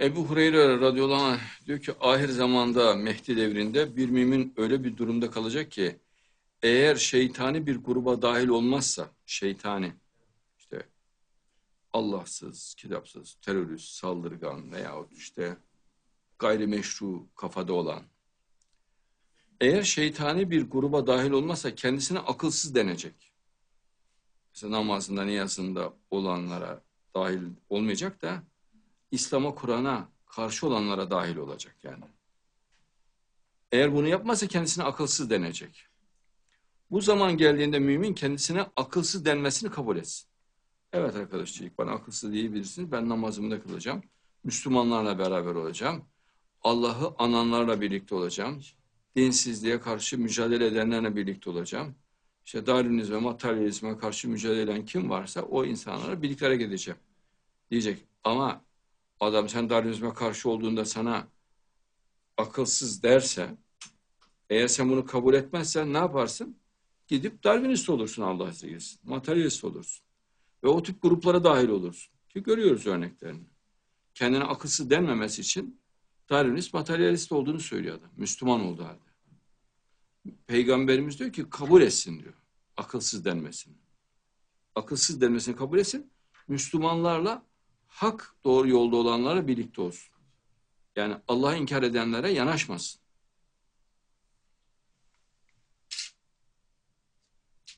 Ebu Hureyre radıyallahu anh diyor ki ahir zamanda Mehdi devrinde bir mümin öyle bir durumda kalacak ki eğer şeytani bir gruba dahil olmazsa şeytani işte Allahsız, kitapsız, terörist, saldırgan veyahut işte gayrimeşru kafada olan eğer şeytani bir gruba dahil olmazsa kendisine akılsız denecek. Mesela namazında, niyazında olanlara dahil olmayacak da İslam'a, Kur'an'a karşı olanlara dahil olacak yani. Eğer bunu yapmazsa kendisine akılsız denecek. Bu zaman geldiğinde mümin kendisine akılsız denmesini kabul etsin. Evet arkadaşçılık bana akılsız diyebilirsiniz. Ben namazımı da kılacağım. Müslümanlarla beraber olacağım. Allah'ı ananlarla birlikte olacağım. Dinsizliğe karşı mücadele edenlerle birlikte olacağım. İşte Darwinizme, materyalizme karşı mücadele eden kim varsa o insanlara birlikte hareket edeceğim. Diyecek ama adam sen Darwinizme karşı olduğunda sana akılsız derse eğer sen bunu kabul etmezsen ne yaparsın? Gidip Darwinist olursun Allah izniyle. Materyalist olursun. Ve o tip gruplara dahil olursun. Ki görüyoruz örneklerini. Kendine akılsız denmemesi için Darwinist, materyalist olduğunu söylüyor adam. Müslüman olduğu halde. Peygamberimiz diyor ki kabul etsin diyor. Akılsız denmesini. Akılsız denmesini kabul etsin. Müslümanlarla hak doğru yolda olanlarla birlikte olsun. Yani Allah'ı inkar edenlere yanaşmasın.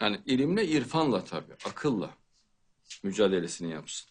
Yani ilimle, irfanla tabii, akılla mücadelesini yapsın.